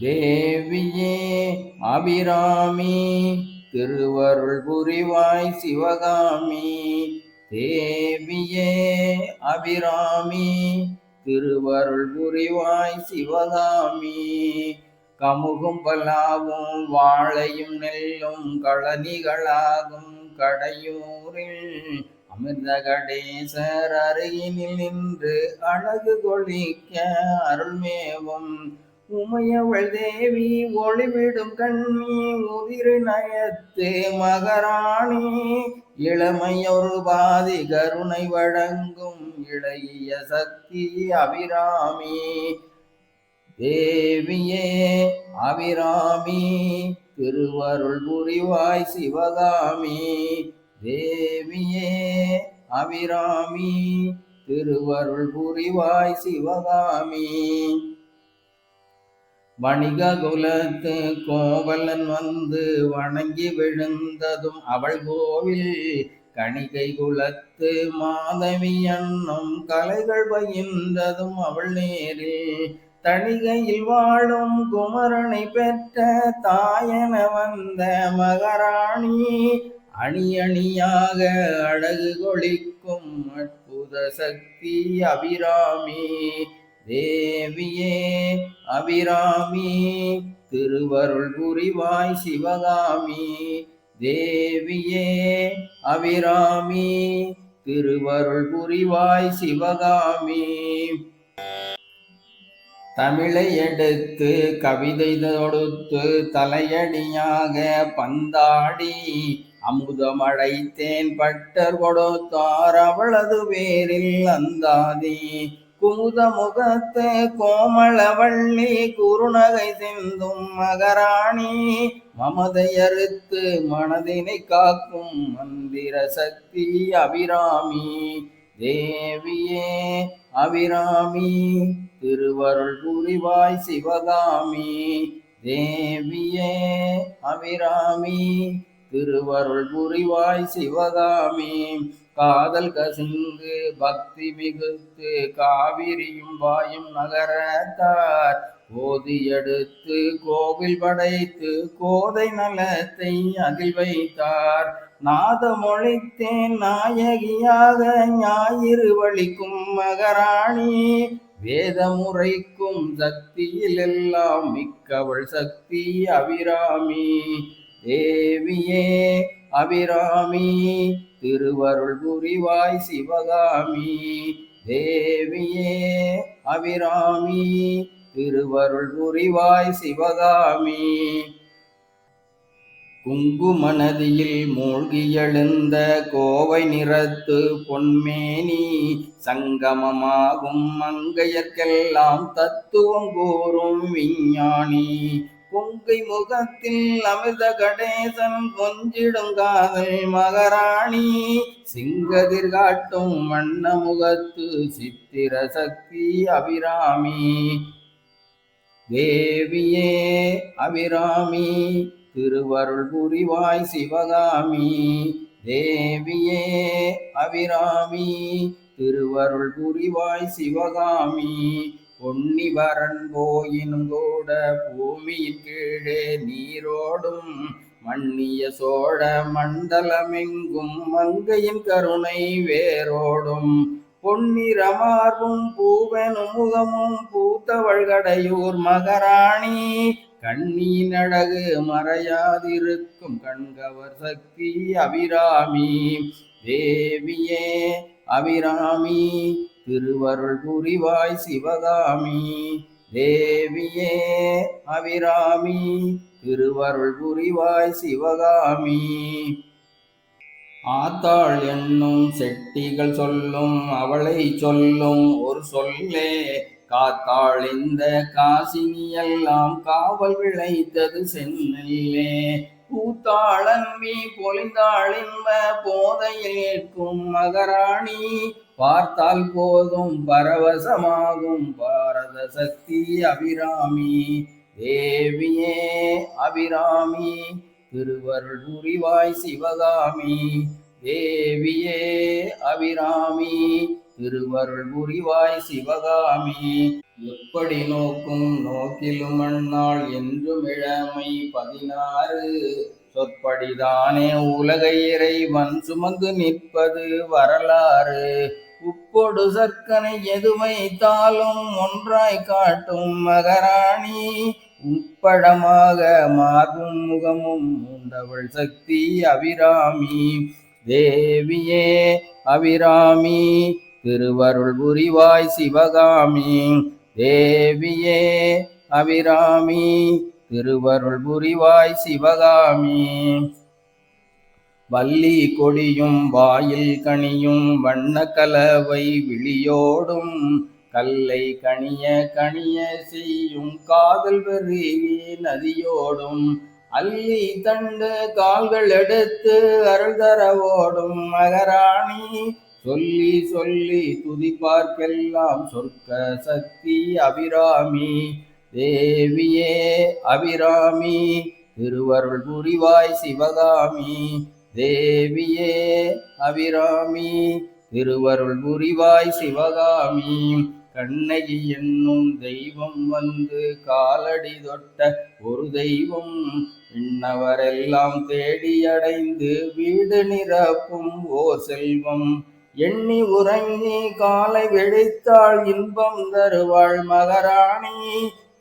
தேவியே அபிராமி திருவருள் புரிவாய் சிவகாமி. தேவியே அபிராமி திருவருள் புரிவாய் சிவகாமி. கமுகும் பலாவும் வாழையும் நெல்லும் களனிகளாகும் கடையூரில் அமிர்த கடேசர் அருகினில் நின்று அழகு கொழிக்க அருள்மேவும். உமையவள் தேவி ஒளிவிடும் கண்ணி உதிரு நயத்து மகராணி. இளமையொரு பாதி கருணை வழங்கும் இளைய சக்தி அபிராமி. தேவியே அபிராமி திருவருள் புரிவாய் சிவகாமி. தேவியே அபிராமி திருவருள் புரிவாய் சிவகாமி. வணிக குலத்து கோவலன் வந்து வணங்கி விழுந்ததும் அவள் கோவில் கணிகை குலத்து மாதவி அண்ணம் கலைகள் பயின்றதும் அவள் நேரில் தணிகையில் வாழும் குமரனை பெற்ற தாயன வந்த மகாராணி அணி அணியாக அழகு கொளிக்கும் அற்புத சக்தி அபிராமி. தேவியே அபிராமி திருவருள் புரிவாய் சிவகாமி. தேவியே அபிராமி திருவருள் புரிவாய் சிவகாமி. தமிழை எடுத்து கவிதை தொடுத்து தலையடியாக பந்தாடி அமுதமழை தேன் பட்டர் கொடுத்தார் அவளது பேரில் அந்தாதி. குமுத முகத்து கோமளவள்ளி குறுநகை சிந்தும் மகராணி மமதையறுத்து மனதினை காக்கும் மந்திர சக்தி அபிராமி. தேவியே அபிராமி திருவருள் புரிவாய் சிவகாமி. தேவியே அபிராமி திருவருள் புரிவாய் சிவகாமி. காதல் கசிந்து பக்தி மிகுத்து காவிரியும் வாயும் நகரத்தார். போதி எடுத்து கோவில் படைத்து கோதை நலத்தை அதில் வைத்தார். நாதமொழித்தேன் நாயகியாக ஞாயிறு வழிக்கும் மகராணி. வேதமுறைக்கும் சக்தியில் எல்லாம் மிக்கவள் சக்தி அபிராமி. தேவியே அபிராமி திருவருள் புரிவாய் சிவகாமி. தேவியே அபிராமி திருவருள் புரிவாய் சிவகாமி. குங்குமநதியில் மூழ்கி எழுந்த கோவை நிறத்து பொன்மேனி சங்கமமாகும் மங்கையர்க்கெல்லாம் தத்துவம் கூறும் விஞ்ஞானி. பொங்கை முகத்தில் அமிர்த கடேசன் கொஞ்சிடும் காதல் மகராணி. சிங்கதிர் காட்டும் வண்ண முகத்து சித்திர சக்தி அபிராமி. தேவியே அபிராமி திருவருள் புரிவாய் சிவகாமி. தேவியே அபிராமி திருவருள் புரிவாய் சிவகாமி. பொன்னிவரன் போயினும் கூட பூமியின் கீழே நீரோடும் மன்னிய சோழ மண்டலமெங்கும் மங்கையின் கருணை வேரோடும். பொன்னிறமார்பும் பூவெனும் முகமும் பூத்தவள்கடையூர் மகராணி. கண்ணியின் அழகு மறையாதிருக்கும் கண்கவர் சக்தி அபிராமி. தேவியே அபிராமி திருவருள் புரிவாய் சிவகாமி தேவியே அபிராமி திருவருள் புரிவாய் சிவகாமி. ஆத்தாள் என்னும் செட்டிகள் சொல்லும் அவளை சொல்லும் ஒரு சொல்லே காத்தாள் இந்த காசினி எல்லாம் காவல் விளைத்தது சென்னல்லே பூத்தாளன்பி பொலிந்தாளின்ப போதையில் ஏற்கும் மகராணி பார்த்தால் போதும் பரவசமாகும் பாரத சக்தி அபிராமி. தேவியே அபிராமி திருவருள் புரிவாய் சிவகாமி. தேவியே அபிராமி திருவருள் புரிவாய் சிவகாமி. எப்படி நோக்கும் நோக்கிலும் அண்ணாள் என்றும் இளமை பதினாறு. சொற்படிதானே உலக இறைவன் சுமந்து நிற்பது வரலாறு. உப்பொடு சர்க்கரை எது வைத்தாலும் ஒன்றாய் காட்டும் மகராணி. உப்படமாக மார்பும் முகமும் உண்டவள் சக்தி அபிராமி. தேவியே அபிராமி திருவருள் புரிவாய் சிவகாமி. தேவியே அபிராமி திருவருள் புரிவாய் சிவகாமி. வள்ளி கொடியும் வாயில் கனியும் வண்ண கலவை விழியோடும் கல்லை கனிய கனிய செய்யும் காதல் பெருகி நதியோடும் அள்ளி தண்டு கால்கள் எடுத்து அருள் தர மகராணி. சொல்லி சொல்லி துதிப்பார்க்கெல்லாம் சொர்க்க சக்தி அபிராமி. தேவியே அபிராமி திருவருள் புரிவாய் சிவகாமி. தேவியே அபிராமி திருவருள் புரிவாய் சிவகாமி கண்ணகி என்னும் தெய்வம் வந்து காலடி தொட்ட ஒரு தெய்வம் விண்ணவரெல்லாம் தேடி அடைந்து வீடு நிரப்பும் ஓர் செல்வம். எண்ணி உறங்கி காலை வெடித்தாள் இன்பம் தருவாள் மகராணி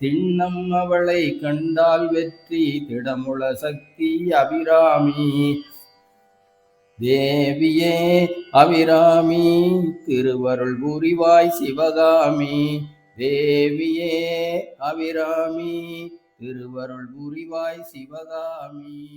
திண்ணம் அவளை கண்டால் வெற்றி திடமுள சக்தி அபிராமி. தேவியே அபிராமி திருவருள் புரிவாய் சிவகாமி. தேவியே அபிராமி திருவருள் புரிவாய் சிவகாமி.